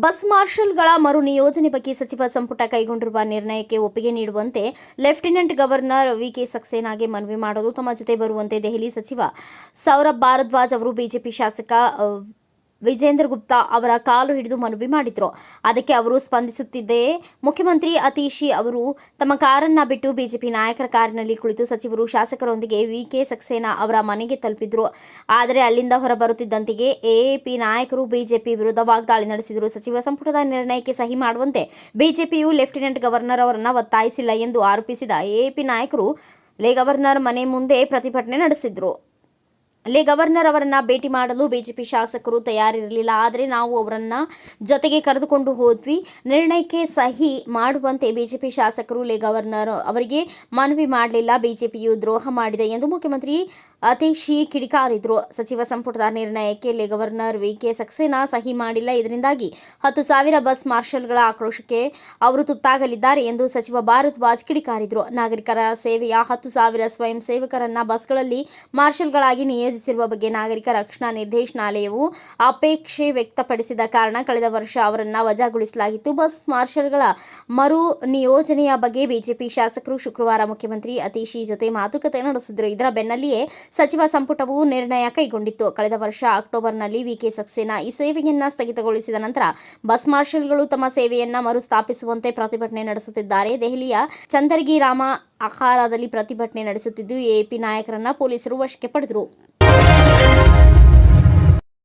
Bus ಮಾರ್ಷಲ್ಗಳ ಮರು ನಿಯೋಜನೆ ಬಗ್ಗೆ ಸಚಿವ ಸಂಪುಟ ಕೈಗೊಂಡಿರುವ ನಿರ್ಣಯಕ್ಕೆ ಒಪ್ಪಿಗೆ ನೀಡುವಂತೆ ಲೆಫ್ಟಿನೆಂಟ್ ಗವರ್ನರ್ ವಿಕೆ ಸಕ್ಸೇನಾಗೆ ಮನವಿ ಮಾಡಲು ತಮ್ಮ ಜೊತೆ ಬರುವಂತೆ ದೆಹಲಿ ಸಚಿವ ಸೌರಭ್ ಭಾರದ್ವಾಜ್ ಅವರು ಬಿಜೆಪಿ ಶಾಸಕ ವಿಜೇಂದ್ರ ಗುಪ್ತಾ ಅವರ ಕಾಲು ಹಿಡಿದು ಮನವಿ ಮಾಡಿದ್ರು. ಅದಕ್ಕೆ ಅವರು ಸ್ಪಂದಿಸುತ್ತಿದ್ದೇ ಮುಖ್ಯಮಂತ್ರಿ ಅತೀಶಿ ಅವರು. ತಮ್ಮ ಕಾರನ್ನ ಬಿಟ್ಟು ಬಿಜೆಪಿ ನಾಯಕರ ಕಾರಿನಲ್ಲಿ ಕುಳಿತು ಸಚಿವರು ಶಾಸಕರೊಂದಿಗೆ ವಿ ಕೆ ಸಕ್ಸೇನಾ ಅವರ ಮನೆಗೆ ತಲುಪಿದ್ರು. ಆದರೆ ಅಲ್ಲಿಂದ ಹೊರಬರುತ್ತಿದ್ದಂತೆಯೇ ಎಎಪಿ ನಾಯಕರು ಬಿಜೆಪಿ ವಿರುದ್ಧ ವಾಗ್ದಾಳಿ ನಡೆಸಿದರು. ಸಚಿವ ಸಂಪುಟದ ನಿರ್ಣಯಕ್ಕೆ ಸಹಿ ಮಾಡುವಂತೆ ಬಿಜೆಪಿಯು ಲೆಫ್ಟಿನೆಂಟ್ ಗವರ್ನರ್ ಅವರನ್ನ ಒತ್ತಾಯಿಸಿಲ್ಲ ಎಂದು ಆರೋಪಿಸಿದ ಎಎಪಿ ನಾಯಕರು, ಲೇ ಗವರ್ನರ್ ಮನೆ ಮುಂದೆ ಪ್ರತಿಭಟನೆ ನಡೆಸಿದ್ರು. ಅಲ್ಲಿ ಗವರ್ನರ್ ಅವರನ್ನ ಭೇಟಿ ಮಾಡಲು ಬಿಜೆಪಿ ಶಾಸಕರು ತಯಾರಿರಲಿಲ್ಲ, ಆದರೆ ನಾವು ಅವರನ್ನ ಜೊತೆಗೆ ಕರೆದುಕೊಂಡು ಹೋದ್ವಿ. ನಿರ್ಣಯಕ್ಕೆ ಸಹಿ ಮಾಡುವಂತೆ ಬಿಜೆಪಿ ಶಾಸಕರು ಲೇ ಗವರ್ನರ್ ಅವರಿಗೆ ಮನವಿ ಮಾಡಲಿಲ್ಲ. ಬಿಜೆಪಿಯು ದ್ರೋಹ ಮಾಡಿದೆ ಎಂದು ಮುಖ್ಯಮಂತ್ರಿ ಅತೀಶಿ ಕಿಡಿಕಾರಿದ್ರು. ಸಚಿವ ಸಂಪುಟದ ನಿರ್ಣಯಕ್ಕೆ ಲೇ ಗವರ್ನರ್ ವಿ ಕೆ ಸಕ್ಸೇನಾ ಸಹಿ ಮಾಡಿಲ್ಲ. ಇದರಿಂದಾಗಿ ಹತ್ತು ಸಾವಿರ ಬಸ್ ಮಾರ್ಷಲ್ಗಳ ಆಕ್ರೋಶಕ್ಕೆ ಅವರು ತುತ್ತಾಗಲಿದ್ದಾರೆ ಎಂದು ಸಚಿವ ಭಾರದ್ವಾಜ್ ಕಿಡಿಕಾರಿದ್ರು. ನಾಗರಿಕರ ಸೇವೆಯ ಹತ್ತು ಸಾವಿರ ಸ್ವಯಂ ಸೇವಕರನ್ನ ಬಸ್ಗಳಲ್ಲಿ ಮಾರ್ಷಲ್ಗಳಾಗಿ ನಿಯೋಜಿಸಿರುವ ಬಗ್ಗೆ ನಾಗರಿಕ ರಕ್ಷಣಾ ನಿರ್ದೇಶನಾಲಯವು ಅಪೇಕ್ಷೆ ವ್ಯಕ್ತಪಡಿಸಿದ ಕಾರಣ ಕಳೆದ ವರ್ಷ ಅವರನ್ನ ವಜಾಗೊಳಿಸಲಾಗಿತ್ತು. ಬಸ್ ಮಾರ್ಷಲ್ಗಳ ಮರು ನಿಯೋಜನೆಯ ಬಗ್ಗೆ ಬಿಜೆಪಿ ಶಾಸಕರು ಶುಕ್ರವಾರ ಮುಖ್ಯಮಂತ್ರಿ ಅತೀಶಿ ಜೊತೆ ಮಾತುಕತೆ ನಡೆಸಿದರು. ಇದರ ಬೆನ್ನಲ್ಲಿಯೇ ಸಚಿವ ಸಂಪುಟವು ನಿರ್ಣಯ ಕೈಗೊಂಡಿತ್ತು. ಕಳೆದ ವರ್ಷ ಅಕ್ಟೋಬರ್ನಲ್ಲಿ ವಿಕೆ ಸಕ್ಸೇನಾ ಈ ಸೇವೆಯನ್ನ ಸ್ಥಗಿತಗೊಳಿಸಿದ ನಂತರ ಬಸ್ ಮಾರ್ಷಲ್ಗಳು ತಮ್ಮ ಸೇವೆಯನ್ನ ಮರುಸ್ಥಾಪಿಸುವಂತೆ ಪ್ರತಿಭಟನೆ ನಡೆಸುತ್ತಿದ್ದಾರೆ. ದೆಹಲಿಯ ಚಂದರ್ಗಿ ರಾಮ ಅಖಾರಾದಲ್ಲಿ ಪ್ರತಿಭಟನೆ ನಡೆಸುತ್ತಿದ್ದು ಎಪಿ ನಾಯಕರನ್ನ ಪೊಲೀಸರು ವಶಕ್ಕೆ ಪಡೆದರು.